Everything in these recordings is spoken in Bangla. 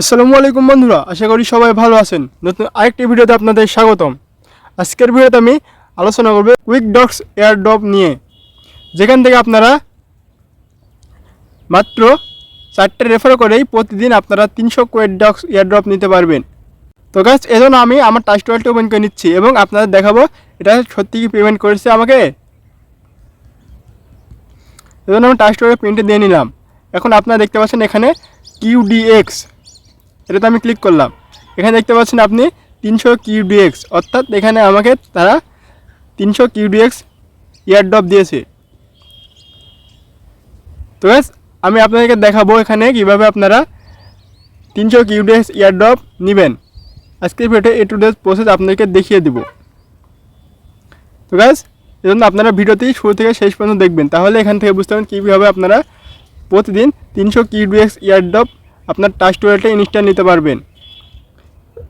আসসালামু আলাইকুম বন্ধুরা, আশা করি সবাই ভালো আছেন। নতুন আরেকটি ভিডিওতে আপনাদের স্বাগতম। আজকের ভিডিওতে আমি আলোচনা করব ডক্স এয়ার ড্রপ নিয়ে। যেখান থেকে আপনারা মাত্র চারটে রেফার করেই প্রতিদিন আপনারা তিনশো কুইক ডক্স এয়ার ড্রপ নিতে পারবেন। তো গাছ এজন্য আমি আমার টাচ টয়েলটা ওপেন করে নিচ্ছি এবং আপনাদের দেখাবো, এটা সত্যি কি পেমেন্ট করেছে আমাকে? এজন্য আমি টাচ টয়েলের প্রিন্টে দিয়ে নিলাম। এখন আপনারা দেখতে পাচ্ছেন এখানে কিউডিএক্স এটাতে আমি ক্লিক করলাম। এখানে দেখতে পাচ্ছেন আপনি তিনশো কিউডিএক্স অর্থাৎ এখানে আমাকে তারা তিনশো কিউডিএক্স ইয়ারড্রপ দিয়েছে। তো আমি আপনাদেরকে দেখাবো এখানে কীভাবে আপনারা তিনশো কিউডিএক্স ইয়ারড্রপ নেবেন। আজকের ভিডিওতে এ টু ডেজ প্রসেস আপনাদেরকে দেখিয়ে দিব। তো গ্যাস এজন্য আপনারা ভিডিওতেই শুরু থেকে শেষ পর্যন্ত দেখবেন। তাহলে এখান থেকে বুঝতে পারবেন কীভাবে আপনারা প্রতিদিন তিনশো কিউডিএক্স ইয়ারড্রপ আপনার টাচ টুয়েলটা ইনস্টল নিতে পারবেন।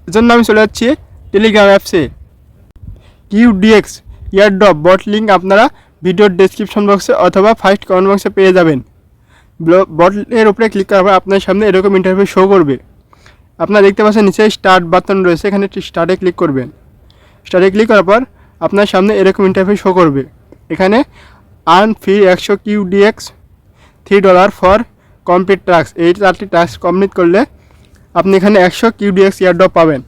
এজন্য আমি চলে যাচ্ছি টেলিগ্রাম অ্যাপসে কিউডিএক্স ইয়ারড্রপ বট লিঙ্ক আপনারা ভিডিওর ডেসক্রিপশন বক্সে অথবা ফার্স্ট কমেন্ট বক্সে পেয়ে যাবেন। বটের উপরে ক্লিক করার পর আপনার সামনে এরকম ইন্টারভিউ শো করবে। আপনারা দেখতে পাচ্ছেন নিচে স্টার্ট বাটন রয়েছে, এখানে স্টার্টে ক্লিক করবেন। স্টার্টে ক্লিক করার পর আপনার সামনে এরকম ইন্টারভিউ শো করবে। এখানে আর্ন ফি একশো QDX three dollar for complete task এই চারটি টাস্ক কমপ্লিট করলে আপনি এখানে একশো কিউডিএক্স ইয়ারড্রপ পাবেন।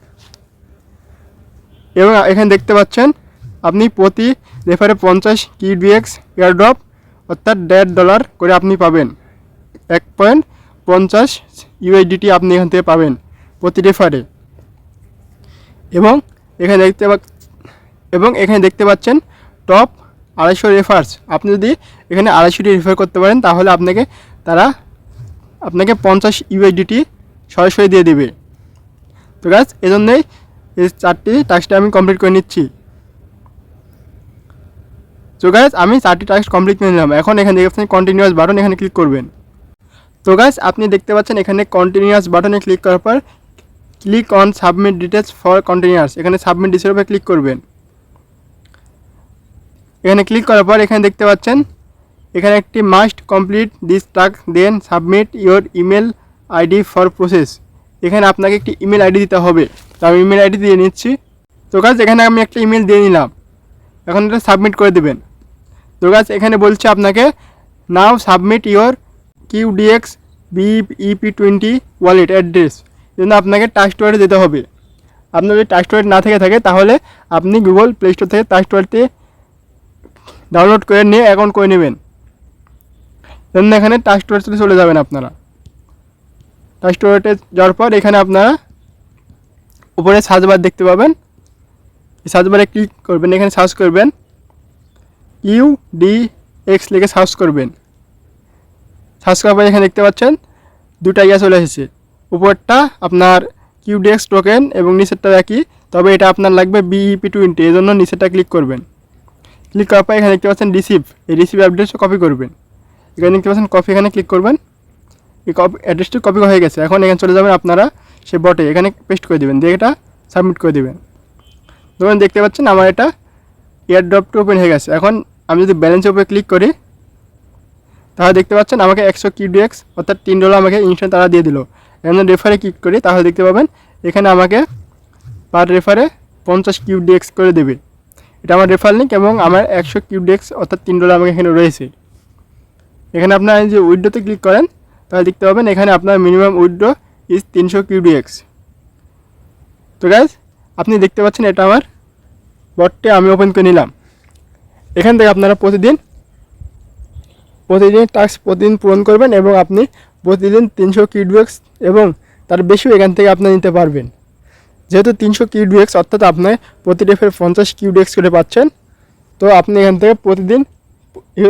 এবং এখানে দেখতে পাচ্ছেন, আপনি প্রতি রেফারে পঞ্চাশ কিউডিএক্স ইয়ারড্রপ অর্থাৎ দেড় ডলার করে আপনি পাবেন। এক পয়েন্ট পঞ্চাশ ইউএইডিটি আপনি এখান থেকে পাবেন প্রতি রেফারে এবং এখানে দেখতে এবং এখানে দেখতে পাচ্ছেন টপ আড়াইশো রেফার্স আপনি যদি এখানে আড়াইশোটি রেফার করতে পারেন, তাহলে আপনাকে তারা আপনাকে পঞ্চাশ ইউএইডিটি সরাসরি দিয়ে দেবে। তো গাছ এজন্যই এই চারটি টাস্কটা আমি কমপ্লিট করে নিচ্ছি। তো গাছ আমি চারটি টাস্ক কমপ্লিট করে নিলাম। এখন এখানে দেখতে পাচ্ছেন কন্টিনিউয়াস বাটন এখানে ক্লিক করবেন। তো গাছ আপনি দেখতে পাচ্ছেন এখানে কন্টিনিউয়াস বাটনে ক্লিক করার পর click on submit details for continuous এখানে সাবমিট ডিটেলসের উপরে ক্লিক করবেন। এখানে ক্লিক করার পর এখানে দেখতে পাচ্ছেন এখানে একটি must complete this task then submit your email ID for process এখানে আপনাকে একটি ইমেল আইডি দিতে হবে। তো আমি ইমেল আইডি দিয়ে নিচ্ছি। তো গাছ এখানে আমি একটা ইমেল দিয়ে নিলাম। এখন এটা সাবমিট করে দেবেন। তো গাছ এখানে বলছে আপনাকে now submit your QDX B EP twenty wallet address জন্য আপনাকে টাচ ওয়ালেটে যেতে হবে। আপনার যদি টাচ ওয়ালেট না থেকে থাকে, তাহলে আপনি গুগল প্লে স্টোর থেকে টাচ ওয়ালেটে ডাউনলোড করে নিয়ে অ্যাকাউন্ট করে নেবেন। জন্য এখানে টাচ ওয়ালেটে চলে যাবেন আপনারা। টাচ ওয়ালেটে যাওয়ার পর এখানে আপনারা উপরে সার্চ বার দেখতে পাবেন। এই সার্চ বারে ক্লিক করবেন, এখানে সার্চ করবেন। ইউ ডি এক্স লিখে সার্চ করবেন। সার্চ করার পর এখানে দেখতে পাচ্ছেন, দুটা ইয়া চলে এসেছে। উপরটা আপনার কিউডিএক্স টোকেন এবং নিচেরটা একই, তবে এটা আপনার লাগবে বিইপি টোয়েন্টি এই জন্য নিচেরটা ক্লিক করবেন। ক্লিক করার পর এখানে দেখতে পাচ্ছেন রিসিভ এই রিসিভ অ্যাড্রেসটা কপি করবেন। এখানে দেখতে পাচ্ছেন কপি এখানে ক্লিক করবেন। এই কপি অ্যাড্রেসটি কপি হয়ে গেছে। এখন এখানে চলে যাবেন আপনারা সে বটে এখানে পেস্ট করে দেবেন। দিয়ে এটা সাবমিট করে দেবেন। ধরুন দেখতে পাচ্ছেন আমার এটা এয়ার ড্রপটা ওপেন হয়ে গেছে। এখন আমি যদি ব্যালেন্সের উপরে ক্লিক করি, তাহলে দেখতে পাচ্ছেন আমাকে একশো কিউডিএক্স অর্থাৎ তিন ডলার আমাকে ইনস্ট্যান্ট তারা দিয়ে দিল। এখন রেফারে ক্লিক করি, তাহলে দেখতে পাবেন এখানে আমাকে পার রেফারে পঞ্চাশ কিউডিএক্স করে দেবে। এটা আমার রেফার লিঙ্ক এবং আমার একশো কিউডিএক্স অর্থাৎ তিন ডলার আমাকে এখানে রয়েছে। এখানে আপনার যে উইডোতে ক্লিক করেন, তাহলে দেখতে পাবেন এখানে আপনার মিনিমাম উইড্রো ইজ তিনশো কিউডিএক্স তো গ্যাস আপনি দেখতে পাচ্ছেন এটা আমার বটটি আমি ওপেন করে নিলাম। এখান থেকে আপনারা প্রতিদিন প্রতিদিন টাস্ক প্রতিদিন পূরণ করবেন এবং আপনি প্রতিদিন তিনশো কিউডিএক্স এবং তার বেশিও এখান থেকে আপনি নিতে পারবেন। যেহেতু তিনশো কিউডিএক্স অর্থাৎ আপনার প্রতি ডেফের পঞ্চাশ কিউডিএক্স করে পাচ্ছেন, তো আপনি এখান থেকে প্রতিদিন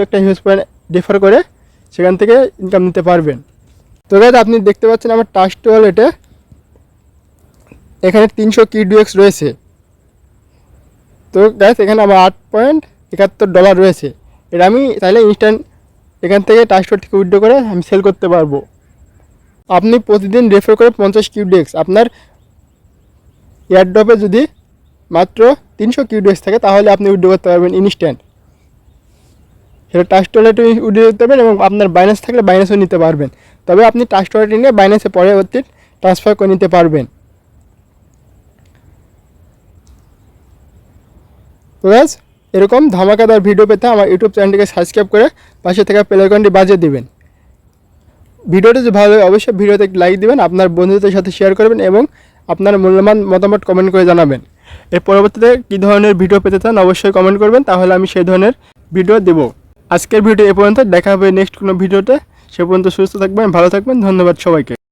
একটা হিউজ পয়েন্ট ডেফার করে সেখান থেকে ইনকাম নিতে পারবেন। তো গাইজ আপনি দেখতে পাচ্ছেন আমার টাস্ক ওয়ালেটে এখানে তিনশো কিউডিএক্স রয়েছে। তো গ্যাস এখানে আমার আট পয়েন্ট একাত্তর ডলার রয়েছে। এটা আমি তাহলে ইনস্ট্যান্ট এখান থেকে ট্রান্সফার থেকে উইড্রো করে আমি সেল করতে পারব। আপনি প্রতিদিন রেফার করে পঞ্চাশ কিউডিএক্স আপনার এয়ারড্রপে যদি মাত্র তিনশো কিউডিএক্স থাকে, তাহলে আপনি উইড্রো করতে পারবেন ইনস্ট্যান্ট সেটা ট্রাস্ট ওয়ালেটে উইড্রো করতে পারবেন এবং আপনার বাইন্যান্স থাকলে বাইন্যান্সও নিতে পারবেন। তবে আপনি ট্রাস্ট ওয়ালেটে নিয়ে বাইন্যান্সে পরবর্তী ট্রান্সফার করে নিতে পারবেন। তো এরকম ধামাকাদার ভিডিও পেতে আমার ইউটিউব চ্যানেলটিকে সাবস্ক্রাইব করে পাশে থাকা প্লেকনটি বাজিয়ে দিবেন। ভিডিওটি যদি ভালো লাগে, অবশ্যই ভিডিওতে একটি লাইক দিবেন, আপনার বন্ধুদের সাথে শেয়ার করবেন এবং আপনার মূল্যবান মতামত কমেন্ট করে জানাবেন। এর পরবর্তীতে কী ধরনের ভিডিও পেতে চান, অবশ্যই কমেন্ট করবেন, তাহলে আমি সেই ধরনের ভিডিও দেব। আজকের ভিডিও এ পর্যন্ত, দেখা হবে নেক্সট কোনো ভিডিওতে। সে পর্যন্ত সুস্থ থাকবেন, ভালো থাকবেন, ধন্যবাদ সবাইকে।